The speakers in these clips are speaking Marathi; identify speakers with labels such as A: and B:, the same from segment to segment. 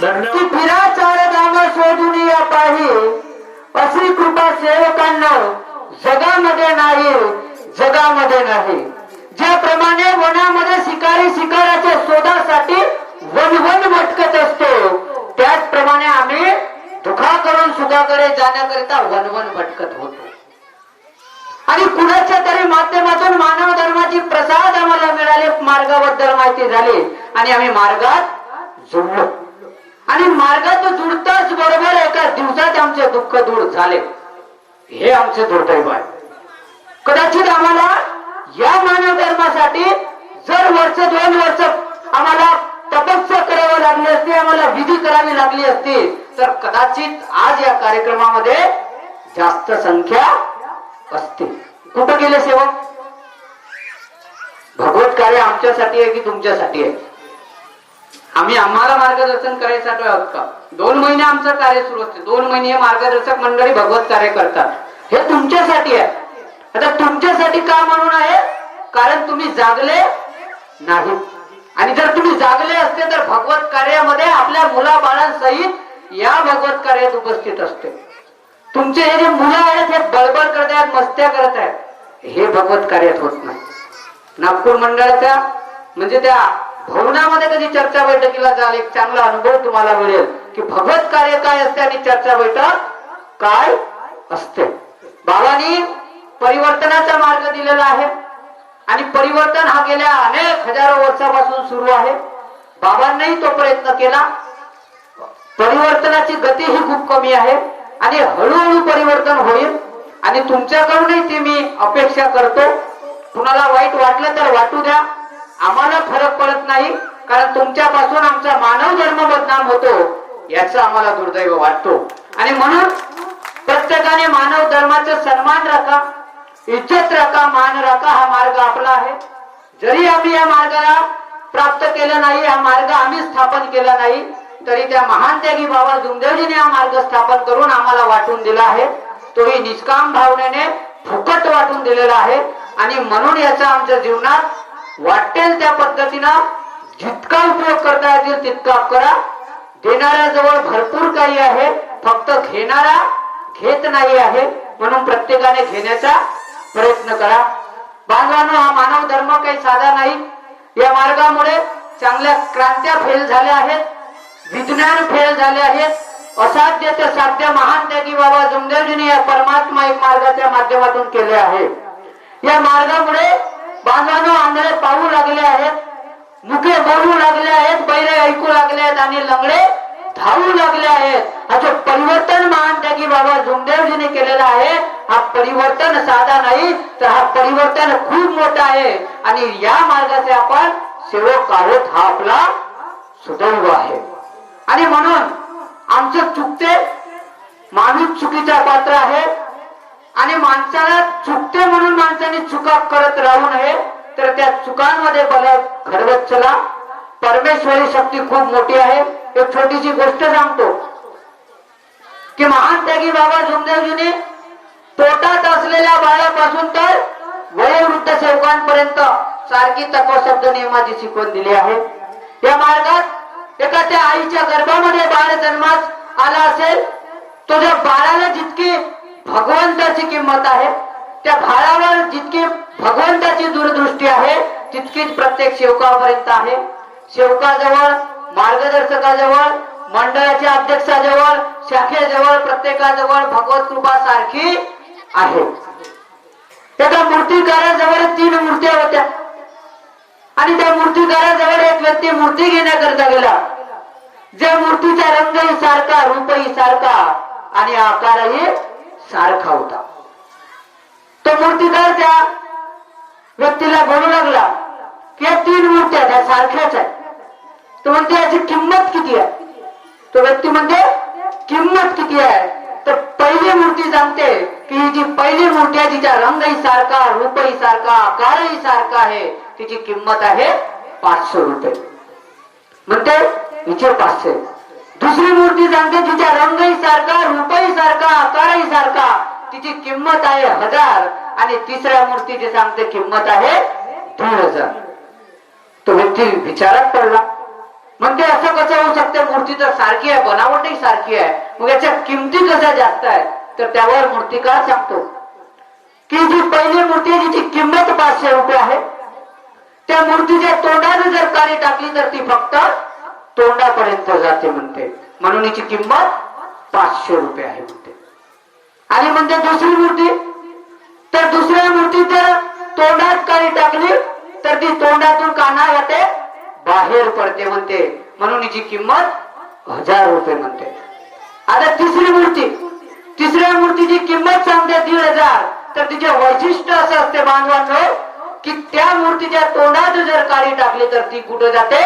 A: की फिरा चार शोधून या पाही अशी कृपा सेवकांना जगामध्ये नाही जगामध्ये नाही. ज्याप्रमाणे वनामध्ये शिकारी शिकाराच्या शोधासाठी वन वन भटकत असतो त्याचप्रमाणे आम्ही दुखा करून सुखाकडे जाण्याकरिता वन वन भटकत होतो. आणि कुणाच्या तरी माध्यमातून मानव धर्माची प्रसाद आम्हाला मिळाले मार्गाबद्दल माहिती झाली आणि आम्ही मार्गात जुळलो. आणि मार्गात जुडताच बरोबर एका दिवसात आमचे दुःख दूर झाले. हे आमचे दुर्दैव आहे. कदाचित आम्हाला या मानव धर्मासाठी जर वर्ष दोन वर्ष आम्हाला तपस्या करावी लागली असती आम्हाला विधी करावी लागली असती तर कदाचित आज या कार्यक्रमामध्ये जास्त संख्या असते कुठं गेले सेवक? भगवत कार्य आमच्यासाठी आहे की तुमच्यासाठी आहे? आम्ही आम्हाला मार्गदर्शन करायसाठी आहोत का? दोन महिने आमचं कार्य सुरू असते. दोन महिने हे मार्गदर्शक मंडळी भगवत कार्य करतात. हे तुमच्यासाठी आहे. आता तुमच्यासाठी का म्हणून आहे? कारण तुम्ही जागले नाही. आणि जर तुम्ही जागले असते तर भगवत कार्यामध्ये आपल्या मुला बाळांसहित या भगवत कार्यात उपस्थित असते. तुमचे हे जे मुलं आहेत हे बळबळ करत आहेत मस्त्या करत आहेत हे भगवत कार्यात होत नाही. नागपूर मंडळाच्या म्हणजे त्या भवनामध्ये कधी चर्चा बैठकीला जाल एक चांगला अनुभव तुम्हाला मिळेल की भगवत कार्य काय असते आणि चर्चा बैठक काय असते. बाबांनी परिवर्तनाचा मार्ग दिलेला आहे आणि परिवर्तन हा गेल्या अनेक हजारो वर्षापासून सुरू आहे. बाबांनाही तो प्रयत्न केला. परिवर्तनाची गती ही खूप कमी आहे आणि हळूहळू परिवर्तन होईल आणि तुमच्याकडूनही ते मी अपेक्षा करतो. कुणाला वाईट वाटलं तर वाटू द्या. नाही कारण तुमच्यापासून आमचा मानव जन्म बदनाम होतो याचा आम्हाला दुर्दैव वाटतो. आणि म्हणून प्रत्येकाने मानव धर्माचा सन्मान राखा इज्जत राखा मान राखा हा मार्ग आपला आहे. जरी आम्ही या मार्गाला प्राप्त केलं नाही हा मार्ग आम्ही स्थापन केला नाही तरी त्या महान त्यागी बाबा जुमदेवजीने हा मार्ग स्थापन करून आम्हाला वाटून दिला आहे. तोही निष्काम भावनेने फुकट वाटून दिलेला आहे. आणि म्हणून याचा आमच्या जीवनात वाटेल त्या पद्धतीनं जितका उपयोग करता येतील तितका करा. देणाऱ्याजवळ भरपूर काही आहे फक्त घेणारा घेत नाही आहे म्हणून प्रत्येकाने घेण्याचा प्रयत्न करा. बांधवांनो हा मानव धर्म काही साधा नाही. या मार्गामुळे चांगल्या क्रांत्या फेल झाल्या आहेत विज्ञान फेल झाले आहेत. असाध्य ते साध्य महान त्यागी बाबा जुमदेवजीने या परमात्मा एक मार्गाच्या माध्यमातून केले आहे. या मार्गामुळे बांधवांनो आंधळे पाहू लागले आहेत. मुखे बोलू लागले आहेत बैरे ऐकू लागले आहेत आणि लंगडे धावू लागले आहेत. हा जो परिवर्तन महान त्यागी बाबा जुमदेवजीने केलेला आहे हा परिवर्तन साधा नाही तर हा परिवर्तन खूप मोठा आहे. आणि या मार्गाचे आपण सेवक आहोत हा आपला सुदैव आहे. आणि म्हणून आमचं चुकते माणूस चुकीचा पात्र आहे. आणि माणसाला चुकते म्हणून माणसाने चुका करत राहू नये. तर त्या चुकांमध्ये बदल घडवत चला. परमेश्वरी शक्ती खूप मोठी आहे. एक छोटीशी गोष्ट सांगतो. की महान त्यागी बाबा जुमदेवजीने तोटात असलेल्या बाळापासून तर वयोवृद्ध सेवकांपर्यंत सारखी तत्व शब्द नियमाची शिकवण दिली आहे. या मार्गात एका त्या आईच्या गर्भामध्ये बाळ जन्मास आला असेल तो त्या बाळाला जितकी भगवंताची किंमत आहे त्या बाळावर जितकी भगवंताची दूरदृष्टी आहे तितकीच प्रत्येक शेवकापर्यंत आहे. शेवकाजवळ मार्गदर्शकाजवळ मंडळाच्या अध्यक्षाजवळ शाखेजवळ प्रत्येकाजवळ भगवत कृपा सारखी आहे. एका मूर्तीकाराजवळ तीन मूर्त्या होत्या. आणि त्या मूर्तीकाराजवळ एक व्यक्ती मूर्ती घेण्याकरता गेला. ज्या मूर्तीचा रंगही सारखा रूपही सारखा आणि आकारही सारखा होता. तो मूर्तिकार त्या व्यक्तीला बोलू लागला की या तीन मूर्त्या त्या सारख्याच आहेत. तो म्हणते याची किंमत किती आहे? तो व्यक्ती म्हणते किंमत किती आहे? तर पहिली मूर्ती सांगते की ही जी पहिली मूर्ती आहे तिचा रंगही सारखा रूपही सारखा आकारही सारखा आहे. तिची किंमत आहे पाचशे रुपये. म्हणते हिचे पाचशे. दुसरी मूर्ती सांगते तिचा रंगही सारखा रूपही सारखा आकारही सारखा. तिची किंमत आहे हजार. आणि तिसऱ्या मूर्तीची सांगते किंमत आहे दोन हजार. तो व्यक्ती विचारात पडला. म्हणते असं कसं होऊ शकतं? मूर्ती तर सारखी आहे बनावटही सारखी आहे. मग याच्या किमती कशा जास्त आहे तर त्यावर मूर्तीकार सांगतो. की जी पहिली मूर्ती आहे जिची किंमत पाचशे रुपये आहे. त्या मूर्तीच्या तोंडाने जर काळी टाकली तर ती फक्त तोंडापर्यंत जाते म्हणते. म्हणून हिची किंमत पाचशे रुपये आहे म्हणते. आणि म्हणते दुसरी मूर्ती. तर दुसऱ्या मूर्ती तर तोंडात काळी टाकली तर ती तोंडातून काना येते बाहेर पडते म्हणते. म्हणून हिची किंमत हजार रुपये म्हणते. आता तिसरी मूर्ती. तिसऱ्या मूर्तीची किंमत सांगते दीड हजार. तर तिचे वैशिष्ट्य असं असते बांधवांनो की त्या मूर्तीच्या तोंडात जर काळी टाकली तर ती कुठं जाते?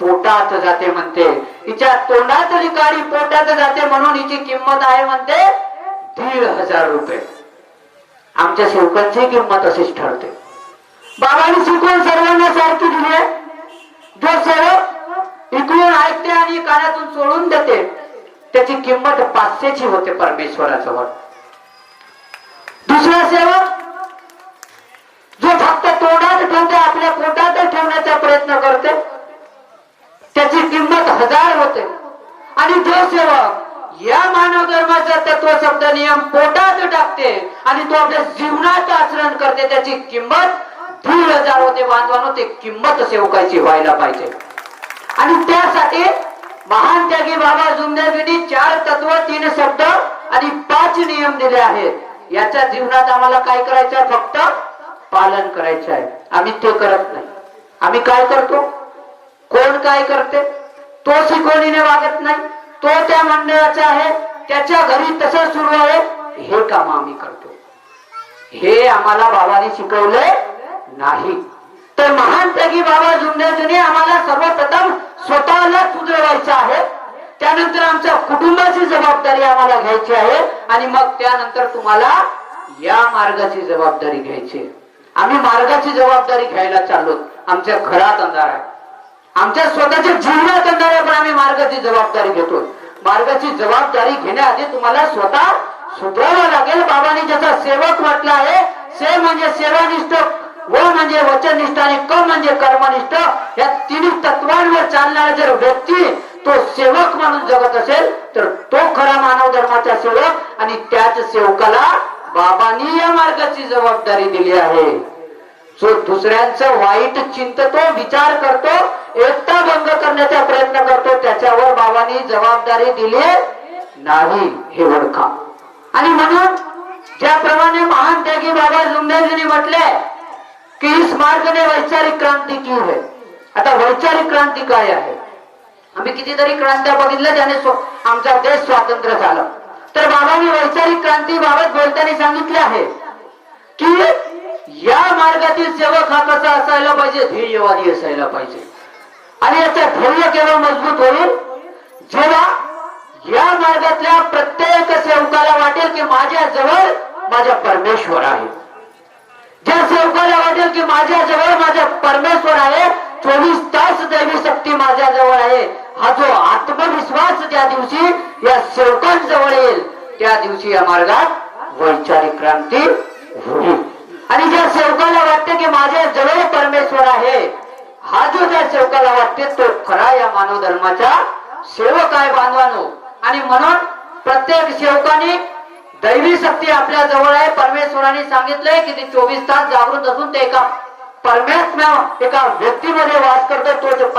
A: पोटात जाते म्हणते. हिच्या तोंडात जी काळी पोटात जाते म्हणून हिची किंमत आहे म्हणते दीड हजार रुपये. आमच्या सेवकांची किंमत अशीच ठरते. बाबांनी शिकवण सर्वांना सारखी दिली आहे. जो सेवक इकडून ऐकते आणि कानातून सोडून देते त्याची किंमत पाचशेची होते परमेश्वराजवळ. दुसरा सेवक धर्माचा तत्व शब्द नियम पोटात टाकते आणि तो आपल्या जीवनात आचरण करते. त्याची किंमत धूळ हजार होते बांधवानो ते किंमत सेवकाची व्हायला पाहिजे. आणि त्यासाठी महान त्यागी बाबा जुमदेवींनी चार तत्व तीन शब्द आणि पाच नियम दिले आहेत. याच्या जीवनात आम्हाला काय करायचं फक्त पालन करायचं आहे. आम्ही ते करत नाही. आम्ही काय करतो? कोण काय करते? तो शिकवणीने वागत नाही. तो त्या मंडळाचा आहे. त्याच्या घरी तसं सुरू आहे हे काम आम्ही करतो. हे आम्हाला बाबांनी शिकवले नाही. तर महान त्यागी बाबा जुमदेवजीने आम्हाला सर्वप्रथम स्वतःला सुधरवायचं आहे. त्यानंतर आमच्या कुटुंबाची जबाबदारी आम्हाला घ्यायची आहे आणि मग त्यानंतर तुम्हाला या मार्गाची जबाबदारी घ्यायची आहे. आम्ही मार्गाची जबाबदारी घ्यायला चाललो. आमच्या घरात अंधार आहे. आमच्या स्वतःच्या जीवनात अंधार आहे पण आम्ही मार्गाची जबाबदारी घेतो मार्गाची जबाबदारी घेण्याआधी तुम्हाला स्वतः सुधारावं लागेल. बाबांनी ज्याचा सेवक म्हटलं आहे से म्हणजे सेवानिष्ठ व म्हणजे वचननिष्ठ आणि क म्हणजे कर्मनिष्ठ या तिन्ही तत्वांवर चालणारा जर व्यक्ती तो सेवक म्हणून जगत असेल तर तो खरा मानव धर्माचा सेवक आणि त्याच सेवकाला बाबांनी या मार्गाची जबाबदारी दिली आहे. जो दुसऱ्यांचं वाईट चिंततो विचार करतो एकता भंग करण्याचा प्रयत्न करतो त्याच्यावर बाबांनी जबाबदारी दिली नाही हे ओळखा. आणि म्हणून ज्याप्रमाणे महान त्यागी बाबा जुंबेजींनी म्हटले की इस मार्ग ने वैचारिक क्रांती की है? आता वैचारिक क्रांती काय आहे? आम्ही कितीतरी क्रांत्या बघितल्या ज्याने आमचा देश स्वातंत्र्य झाला. तर बाबांनी वैचारिक क्रांती बाबत बोलताना सांगितले आहे की या मार्गातील सेवक हा कसा असायला पाहिजे ध्येयवादी असायला पाहिजे. आणि याचं ध्येय केवळ मजबूत होईल? जेव्हा या मार्गातल्या प्रत्येक सेवकाला वाटेल की माझ्या जवळ माझा परमेश्वर आहे. ज्या सेवकाला वाटेल की माझ्या जवळ माझा परमेश्वर आहे चोवीस तास दैवी शक्ती माझ्या जवळ आहे. हा जो आत्मविश्वास त्या दिवशी या सेवकांजवळ येईल त्या दिवशी या मार्गात वैचारिक क्रांती होईल. आणि ज्या सेवकाला वाटते की माझ्या जवळ परमेश्वर आहे हा जो त्या सेवकाला वाटते तो खरा या मानव धर्माचा सेवक आहे बांधवानो. आणि म्हणून प्रत्येक सेवकाने दैवी शक्ती आपल्या जवळ आहे. परमेश्वराने सांगितलंय की ते चोवीस तास जागृत असून ते एका परमेश्वर एका व्यक्तीमध्ये वास करतो तोच